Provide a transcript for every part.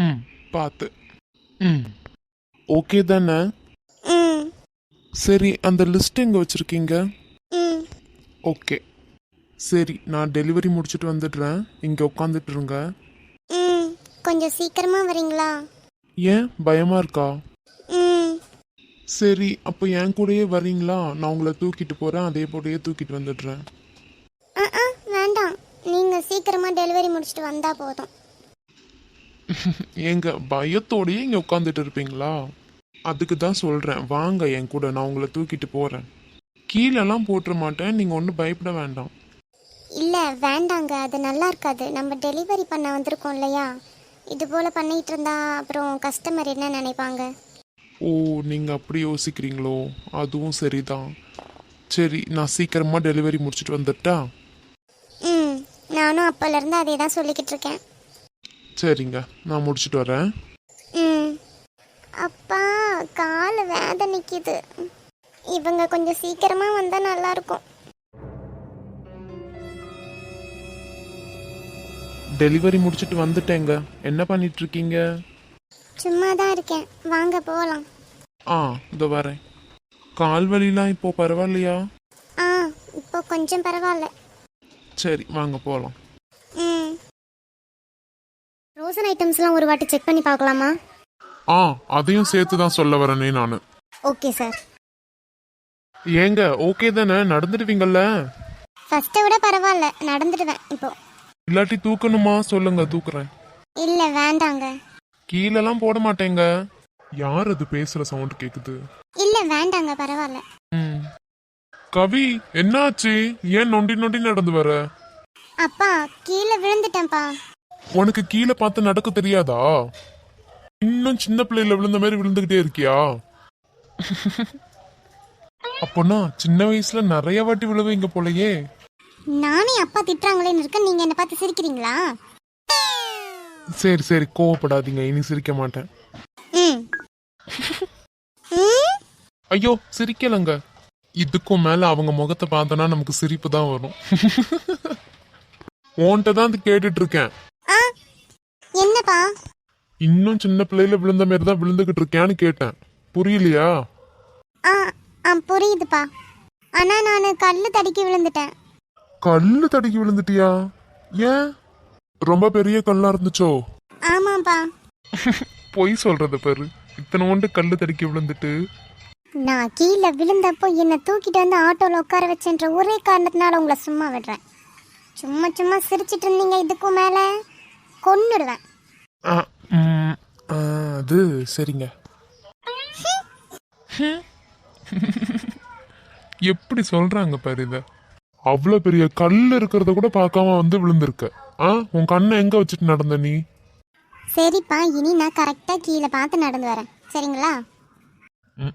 ம். பார்த்து. ம். ஓகே தானே? சரி அந்த லிஸ்ட் எங்கே வச்சுருக்கீங்க? ம். ஓகே சரி நான் டெலிவரி முடிச்சுட்டு வந்துடுறேன். இங்கே உட்காந்துட்டு இருங்க. ம். கொஞ்சம் சீக்கிரமாக வரீங்களா? ஏன்? பயமாக இருக்கா? ம். சரி அப்போ என் கூடயே வரீங்களா? நான் உங்களை தூக்கிட்டு போகிறேன் அதே போலயே தூக்கிட்டு வந்துடுறேன். ஆ ஆ வேண்டாம். நீங்கள் சீக்கிரமாக டெலிவரி முடிச்சுட்டு வந்தால் போதும். ஏங்க பயத்தோடயே இங்கே உட்காந்துட்டு இருப்பீங்களா? அதுக்கு தான் சொல்கிறேன் வாங்க என் கூட. நான் உங்களை தூக்கிட்டு போகிறேன் கீழெல்லாம் போட்டுற மாட்டேன். நீங்கள் ஒன்றும் பயப்பட வேண்டாம். இல்லை வேண்டாங்க. அது நல்லா இருக்காது. நம்ம டெலிவரி பண்ண வந்திருக்கோம் இல்லையா? இது போல் பண்ணிகிட்டு இருந்தா அப்புறம் கஸ்டமர் என்ன நினைப்பாங்க? ஓ நீங்கள் அப்படி யோசிக்கிறீங்களோ? அதுவும் சரிதான். சரி நான் சீக்கிரமாக டெலிவரி முடிச்சுட்டு வந்துட்டா? ம் நானும் அப்போலேருந்து அதே தான் சொல்லிக்கிட்டு இருக்கேன். சரிங்க நான் முடிச்சுட்டு வரேன். ம். அப்பா கால் வேதனைக்குது இவங்க கொஞ்சம் சீக்கிரமாக வந்தால் நல்லாயிருக்கும் டெலிவரி முடிச்சுட்டு வந்துட்டேங்க. என்ன பண்ணிட்டு இருக்கீங்க சும்மா தான் இருக்கேன். வாங்க போகலாம் ஆ இதோ வரேன். கால் வலிலாம் இப்போ பரவாயில்லையா? ஆ இப்போ கொஞ்சம் பரவாயில்ல. சரி வாங்க போகலாம் ரோசன் ஐட்டம்ஸ்லாம் ஒரு வாட்டி செக் பண்ணி பார்க்கலாமா? ஆ அதையும் சேர்த்து தான் சொல்ல வரேனே நான். ஓகே சார் ஏங்க ஓகே தானே? நடந்துடுவீங்கல்ல? ஃபர்ஸ்ட்டை விட பரவாயில்ல. நடந்துடுவேன் இப்போ. இல்லாட்டி தூக்கணுமா? சொல்லுங்க தூக்குறேன். இல்லை வேண்டாங்க. கீழெல்லாம் போட மாட்டேங்க. யார் அது பேசுற சவுண்ட் கேக்குது? இல்லை வேண்டாங்க பரவாயில்ல. ம். கவி என்னாச்சு? ஏன் நொண்டி நொண்டி நடந்து வர? அப்பா கீழே விழுந்துட்டேன்ப்பா. உனக்கு கீழே பார்த்து நடக்க தெரியாதா? இன்னும் சின்ன பிள்ளையில விழுந்த மாதிரி விழுந்துகிட்டே இருக்கியா? அப்போனா சின்ன வயசுல நிறைய வாட்டி விழுவீங்க போலயே. நானே அப்பா திட்டுறாங்களேன்னு இருக்க நீங்கள் என்னை பார்த்து சிரிக்கிறீங்களா? சரி சரி கோவப்படாதீங்க இனி சிரிக்க மாட்டேன். ஐயோ சிரிக்கலங்க. இதுக்கும் மேல அவங்க முகத்தை பார்த்தோன்னா நமக்கு சிரிப்பு தான் வரும். உன்கிட்ட தான் கேட்டுட்டு இருக்கேன். ஆ? என்னப்பா? இன்னும் சின்ன பிள்ளையில விழுந்த மாதிரி தான் விழுந்துகிட்டு இருக்கேன்னு கேட்டேன். புரியலையா? ஆ ஆ புரியுதுப்பா. ஆனால் நான் கல் தடுக்கி விழுந்துட்டேன். கல்லு தடுக்கி விழுந்துட்டியா? ஏன்? ரொம்ப பெரிய கல்லா இருந்துச்சோ? ஆமாப்பா. பொய் சொல்றது பாரு. இத்தனை ஒன்று கல்லு தடுக்கி விழுந்துட்டு. நான் கீழே விழுந்தப்போ என்னை தூக்கிட்டு வந்து ஆட்டோவில் உட்கார வச்சேன்ற ஒரே காரணத்தினால உங்களை சும்மா விடுறேன். சும்மா சும்மா சிரிச்சிட்டு இருந்தீங்க இதுக்கும் மேலே. கொன்னுடுவேன். ஆ, ம், ஆ, அது சரிங்க. எப்படி சொல்றாங்க பாரு இத? அவ்வளோ பெரிய கல் இருக்கிறத கூட பார்க்காம வந்து விழுந்திருக்க. ஆ உன் கண்ணை எங்க வச்சுட்டு நடந்த நீ? சரிப்பா இனி நான் கரெக்டாக கீழே பார்த்து நடந்து வரேன். சரிங்களா?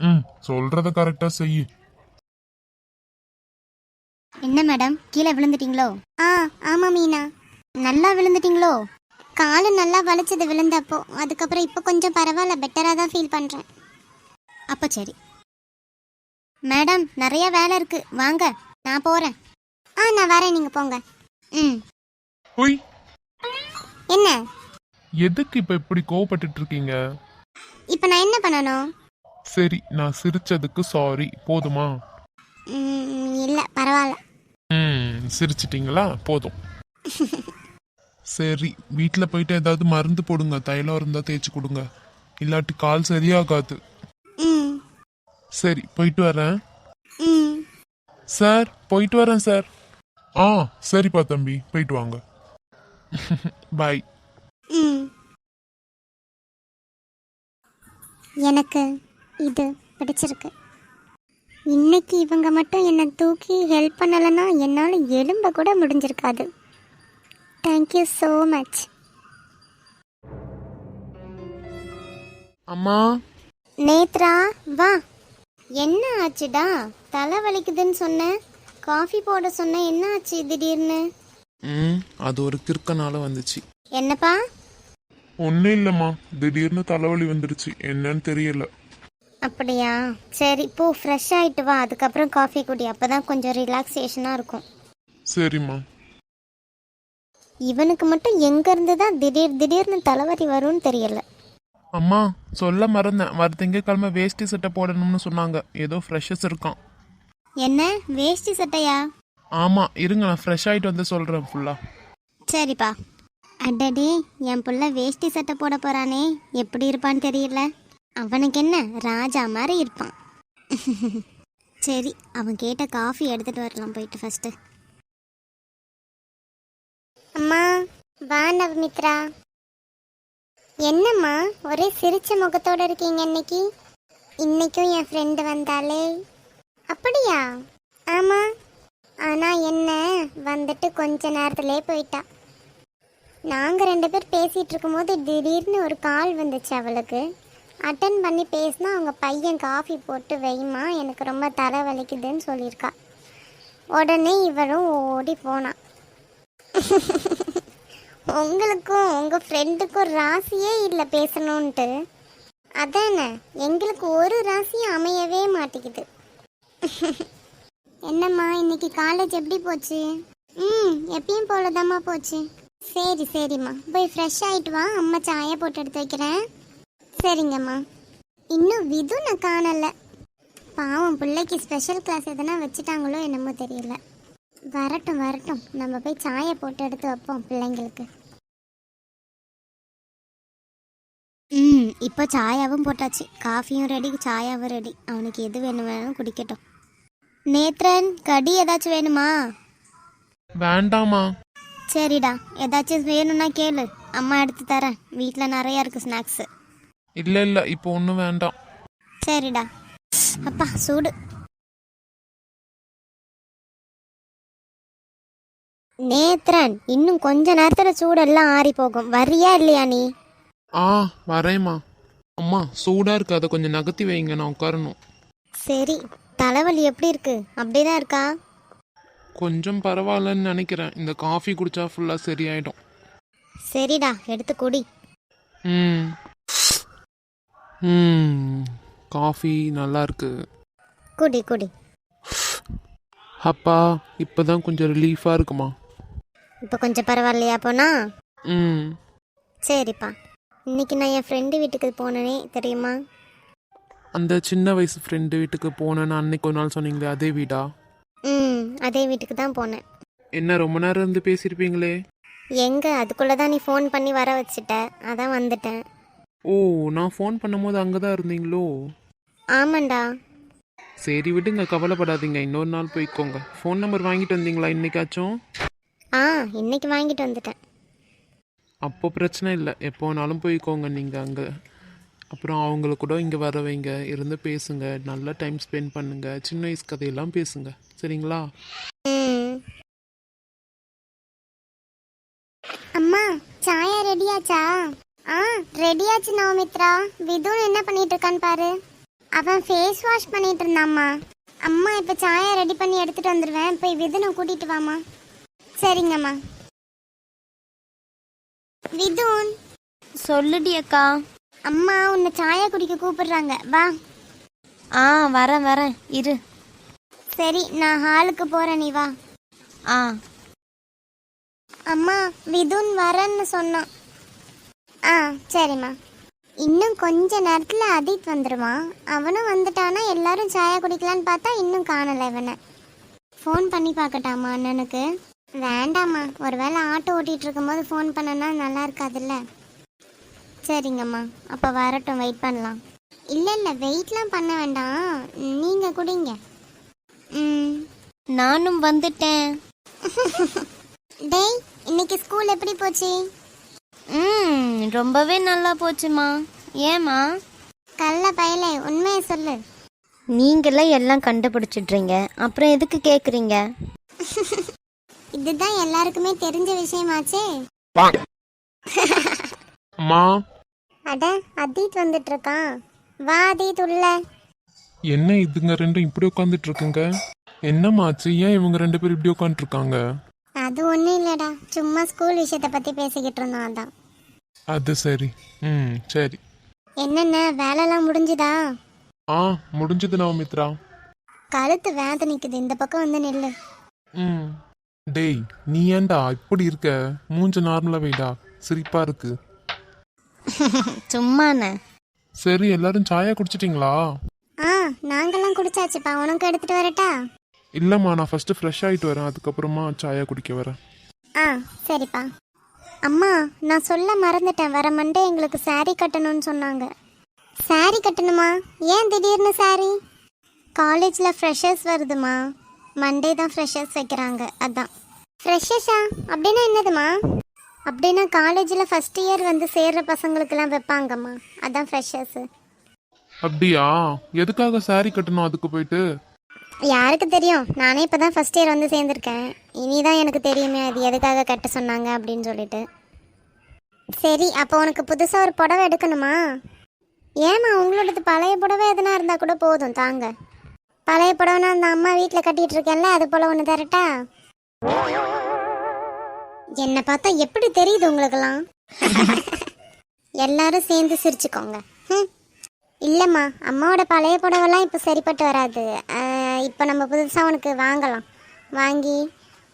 ம் சொல்றத கரெக்டா செய். என்ன மேடம்? கீழே விழுந்துட்டீங்களோ? ஆ ஆமாம் மீனா. நல்லா விழுந்துட்டீங்களோ? காலு நல்லா வலிச்சது விழுந்தப்போ. அதுக்கப்புறம் இப்போ கொஞ்சம் பரவாயில்ல பெட்டராக தான் ஃபீல் பண்ணுறேன் அப்போ சரி. மேடம் நிறைய வேலை இருக்கு. வாங்க நான் போகிறேன் ஆ நான் வரேன். நீங்கள் போங்க. ம். ஹொய். என்ன? எதுக்கு இப்ப இப்படி கோவப்பட்டுட்டு இருக்கீங்க இப்போ நான் என்ன பண்ணணும்? சரி நான் சிரிச்சதுக்கு சாரி போதுமா? இல்லை பரவாயில்ல. ம் சிரிச்சிட்டீங்களா? போதும். சரி வீட்டில் போயிட்டு ஏதாவது மருந்து போடுங்க தைலம் இருந்தால் தேய்ச்சி கொடுங்க. இல்லாட்டி கால் சரியாகாது. சரி போயிட்டு வரேன். சார் போயிட்டு வரேன் சார். ஆ சரிப்பா தம்பி போயிட்டு வாங்க. பாய் எனக்கு இது பிடிச்சிருக்கு. இன்னைக்கு இவங்க மட்டும் என்னை தூக்கி ஹெல்ப் பண்ணலைன்னா என்னால் எலும்ப கூட முடிஞ்சிருக்காது. தேங்க்யூ ஸோ மச் அம்மா. நேத்ரா வா. என்ன ஆச்சுடா? தலை வலிக்குதுன்னு சொன்னேன் காஃபி போட சொன்னேன் என்ன ஆச்சு திடீர்னு? ம் அது ஒரு கிறுக்கனால வந்துச்சு. என்னப்பா? ஒன்றும் இல்லைம்மா. திடீர்னு தலைவலி வந்துடுச்சு என்னன்னு தெரியல. அப்படியா? சரி போ ஃப்ரெஷ் ஆயிட்டு வா. அதுக்கப்புறம் காஃபி குடி. அப்பதான் கொஞ்சம் ரிலாக்ஸேஷனாக இருக்கும். சரிம்மா. இவனுக்கு மட்டும் எங்கேருந்து தான் திடீர் திடீர்னு தலைவலி வரும்னு தெரியல. அம்மா சொல்ல மறந்தேன். வர திங்கக்கிழமை வேஷ்டி சட்டை போடணும்னு சொன்னாங்க. ஏதோ ஃப்ரெஷஸ் இருக்கான். என்ன? வேஷ்டி சட்டையா? ஆமாம் இருங்க நான் ஃப்ரெஷ் ஆகிட்டு வந்து சொல்கிறேன் ஃபுல்லாக சரிப்பா. அடடே என் புள்ள வேஷ்டி சட்டை போட போறானே. எப்படி இருப்பான்னு தெரியல. அவனுக்கு என்ன? ராஜா மாதிரி இருப்பான். சரி அவன் கேட்ட காஃபி எடுத்துட்டு வரலாம் போயிட்டு ஃபர்ஸ்ட் அம்மா வா நவமித்ரா. என்னம்மா ஒரே சிரிச்ச முகத்தோட இருக்கீங்க இன்னைக்கு? இன்னைக்கும் என் ஃப்ரெண்டு வந்தாளே. அப்படியா? ஆமா. ஆனா என்ன வந்துட்டு கொஞ்ச நேரத்திலே போயிட்டா. நாங்க ரெண்டு பேர் பேசிட்டு இருக்கும்போது திடீர்னு ஒரு கால் வந்துச்சு அவளுக்கு. அட்டன் பண்ணி பேசினா அவங்க பையன் காஃபி போட்டு வைமா எனக்கு ரொம்ப தலை வலிக்குதுன்னு சொல்லியிருக்கா. உடனே இவளும் ஓடி போனான் உங்களுக்கும் உங்க ஃப்ரெண்டுக்கும் ராசியே இல்லை பேசணுன்ட்டு அதானே? எங்களுக்கு ஒரு ராசியும் அமையவே மாட்டேங்குது. என்னம்மா இன்னைக்கு காலேஜ் எப்படி போச்சு? ம் எப்பயும் போலதாம்மா போச்சு. சரி சரிம்மா. போய் ஃப்ரெஷ் ஆகிட்டு வா. அம்மா சாயை போட்டு எடுத்து வைக்கிறேன். சரிங்கம்மா. இன்னும் விது நான் காணலை. பாவம் பிள்ளைக்கு ஸ்பெஷல் கிளாஸ் எதனா வச்சுட்டாங்களோ என்னமோ தெரியல. வரட்டும் வரட்டும். நம்ம போய் சாயை போட்டு எடுத்து வைப்போம் பிள்ளைங்களுக்கு. ம் இப்போ சாயாவும் போட்டாச்சு. காஃபியும் ரெடி சாயாவும் ரெடி அவனுக்கு எது வேணும் வேணும் குடிக்கட்டும். நேத்ரன் கடி ஏதாச்சும் வேணுமா? வேண்டாமா சரிடா. ஏதாச்சும் வேணும்னா கேளு. அம்மா எடுத்து தரேன். வீட்டில் நிறைய இருக்கு ஸ்நாக்ஸு இல்லை இல்லை. இப்போ ஒன்றும் வேண்டாம். சரிடா. அப்பா சூடு. நேத்ரன் இன்னும் கொஞ்ச நேரத்தில் சூடெல்லாம் ஆறி போகும். வரியா இல்லையா நீ? ஆ வரேம்மா. அம்மா சூடாக இருக்கு. அதை கொஞ்சம் நகர்த்தி வைங்க. நான் உட்காரணும். சரி தலைவலி எப்படி இருக்கு? அப்படிதான் இருக்கா? கொஞ்சம் பரவாயில்லன்னு நினைக்கிறேன். இந்த காஃபி குடிச்சா ஃபுல்லாக சரியாயிடும். சரிடா எடுத்து குடி. ம். ம். காஃபி நல்லா இருக்கு. குடி குடி. அப்பா இப்போதான் கொஞ்சம் ரிலீஃபாக இருக்குமா? இப்போ கொஞ்சம் பரவாயில்லையா போனா? ம். சரிப்பா. இன்னைக்கு நான் என் ஃப்ரெண்டு வீட்டுக்கு போனேனே தெரியுமா? அந்த சின்ன வயசு ஃப்ரெண்டு வீட்டுக்கு போனேன்னு அன்னைக்கு ஒரு நாள் சொன்னீங்களே அதே வீடா? ம் அதே வீட்டுக்கு தான் போனேன். என்ன ரொம்ப நேரம் இருந்து பேசியிருப்பீங்களே? எங்க? அதுக்குள்ளே தான் நீ ஃபோன் பண்ணி வர வச்சுட்ட. அதான் வந்துட்டேன். ஓ நான் ஃபோன் பண்ணும்போது அங்கே தான் இருந்தீங்களோ? ஆமாண்டா. சரி விடுங்க கவலைப்படாதீங்க. இன்னொரு நாள் போய்க்கோங்க. ஃபோன் நம்பர் வாங்கிட்டு வந்தீங்களா இன்னைக்காச்சும்? இன்னைக்கு வாங்கிட்டு வந்துட்டேன். அப்போ பிரச்சனை இல்லை. எப்போ வேணாலும் போய்க்கோங்க நீங்கள் அங்கே. அப்புறம் அவங்கள கூட இங்கே வர வைங்க. இருந்து பேசுங்க. நல்லா டைம் ஸ்பெண்ட் பண்ணுங்க. சின்ன வயசு கதையெல்லாம் பேசுங்க. சரிங்களா? அம்மா சாயா ரெடியாச்சா ஆ ரெடியாச்சு நவமித்ரா. விதுன் என்ன பண்ணிட்டு இருக்கான்னு பாரு. அவன் ஃபேஸ் வாஷ் பண்ணிட்டு இருந்தாம்மா. அம்மா இப்போ சாயா ரெடி பண்ணி எடுத்துட்டு வந்துடுவேன் போய் விதுனை கூட்டிட்டு வாமா சரிங்கம்மா. விதுன். சொல்லுடி அக்கா. அம்மா உன்னை சாயா குடிக்க கூப்பிடுறாங்க. வா. ஆ வரேன் வரேன். இரு. சரி நான் ஹாலுக்கு போறேன் நீ வா. ஆ. அம்மா விதுன் வரேன்னு சொன்னான். ஆ சரிம்மா. இன்னும் கொஞ்ச நேரத்தில் அதித் வந்துடுவான் அவனும் வந்துட்டானா எல்லாரும் சாயா குடிக்கலான்னு பார்த்தா இன்னும் காணலை இவனை. ஃபோன் பண்ணி பார்க்கட்டாமா அண்ணனுக்கு? வேண்டாம்மா. ஒருவேளை ஆட்டோ ஓட்டிகிட்டு இருக்கும்போது ஃபோன் பண்ணனா நல்லா இருக்காதுல்ல சரிங்கம்மா. அப்போ வரட்டும் வெயிட் பண்ணலாம். இல்லை இல்லை வெயிட்லாம் பண்ண வேண்டாம். நீங்கள் குடிங்க. ம். நானும் வந்துட்டேன். டேய் இன்னைக்கு ஸ்கூல் எப்படி போச்சு? ம் ரொம்பவே நல்லா போச்சுமா. ஏமா கள்ள பயலே உண்மையை சொல்லு. நீங்களே எல்லாம் கண்டுபிடிச்சிட்றீங்க. அப்புறம் எதுக்கு கேட்குறீங்க இதுதான் எல்லாருக்குமே தெரிஞ்ச விஷயமாச்சே. அம்மா அட அதீத் வந்துட்டு இருக்கான் வா அதீத் உள்ள. என்ன இதுங்க ரெண்டும் இப்படி உட்காந்துட்டு இருக்குங்க என்னமாச்சு ஏன் இவங்க ரெண்டு பேரும் இப்படி உட்காந்துருக்காங்க அது ஒன்றும் இல்லைடா. சும்மா ஸ்கூல் விஷயத்தை பற்றி பேசிக்கிட்டு இருந்தோம் அதான். அது சரி. ம் சரி. என்னென்ன வேலைலாம் முடிஞ்சுதா? ஆ முடிஞ்சது நவமித்ரா. கழுத்து வேத நிற்குது இந்த பக்கம் வந்து நில்லு. ம். டேய் நீ ஏன்டா இப்படி இருக்க? மூஞ்ச நார்மலா வைடா. சிரிப்பா இருக்கு. சும்மாண்ணே. சரி எல்லாரும் சாயா குடிச்சிட்டீங்களா? ஆ நாங்கெல்லாம் குடிச்சாச்சுப்பா. உனக்கு எடுத்துட்டு வரட்டா? இல்லம்மா நான் ஃபர்ஸ்ட் ஃப்ரெஷ் ஆயிட்டு வரேன். அதுக்கப்புறமா சாயா குடிக்க வரேன். ஆ சரிப்பா. அம்மா நான் சொல்ல மறந்துட்டேன். வர மண்டே எங்களுக்கு saree கட்டணும்னு சொன்னாங்க. saree கட்டணுமா? ஏன் திடீர்னு saree? காலேஜில் ஃப்ரெஷர்ஸ் வருதுமா. மண்டே தான் ஃப்ரெஷர்ஸ் வைக்கிறாங்க அதான். ஃப்ரெஷர்ஸா அப்படின்னா என்னதுமா அப்படின்னா காலேஜில் ஃபஸ்ட் இயர் வந்து சேர்ற பசங்களுக்கெல்லாம் வைப்பாங்கம்மா. அதான் ஃப்ரெஷர்ஸு அப்படியா? எதுக்காக saree கட்டணும் அதுக்கு போயிட்டு? யாருக்கு தெரியும்? நானே இப்போ தான் ஃபஸ்ட் இயர் வந்து சேர்ந்துருக்கேன். இனி தான் எனக்கு தெரியுமே அது எதுக்காக கட்ட சொன்னாங்க அப்படின்னு சொல்லிட்டு. சரி அப்போ உனக்கு புதுசாக ஒரு புடவை எடுக்கணுமா? ஏம்மா உங்களோடது பழைய புடவை எதுனா இருந்தால் கூட போதும் தாங்க. பழைய புடவைனா அந்த அம்மா வீட்டில் கட்டிட்டு இருக்கேன்ல அது போல் ஒன்று தரட்டா? என்னை பார்த்தா எப்படி தெரியுது உங்களுக்கெல்லாம்? எல்லாரும் சேர்ந்து சிரிச்சுக்கோங்க. ம் இல்லைம்மா அம்மாவோட பழைய புடவைலாம் இப்போ சரிப்பட்டு வராது. இப்போ நம்ம புதுசாக உனக்கு வாங்கலாம். வாங்கி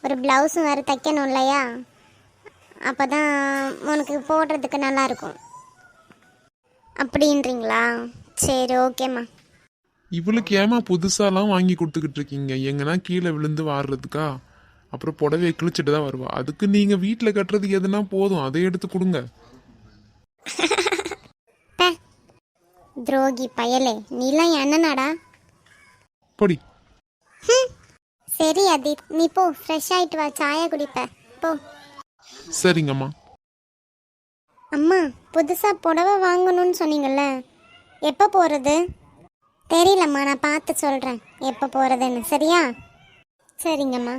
ஒரு ப்ளவுஸும் வேறு தைக்கணும் இல்லையா? அப்போ தான் உனக்கு போடுறதுக்கு நல்லாயிருக்கும் அப்படின்றீங்களா? சரி ஓகேம்மா. இவளுக்கு ஏமா புதுசாலாம் வாங்கி கொடுத்துக்கிட்டு இருக்கீங்க? எங்கன்னா கீழே விழுந்து வாடுறதுக்கா அப்புறம் புடவையை கிழிச்சிட்டு தான் வருவா. அதுக்கு நீங்க வீட்டில் கட்டுறதுக்கு எதுனா போதும். அதை எடுத்து கொடுங்க. துரோகி பயலே. நீலாம் என் அண்ணனாடா படி சரி அதித் நீ போ ஃப்ரெஷ் ஆகிட்டு வா. சாயா குடிப்ப. போ. சரிங்கம்மா. அம்மா புதுசாக புடவை வாங்கணும்னு சொன்னீங்கல்ல. எப்போ போகிறது தெரியலம்மா நான் பார்த்து சொல்கிறேன் எப்போ போகிறதுன்னு சரியா? சரிங்கம்மா.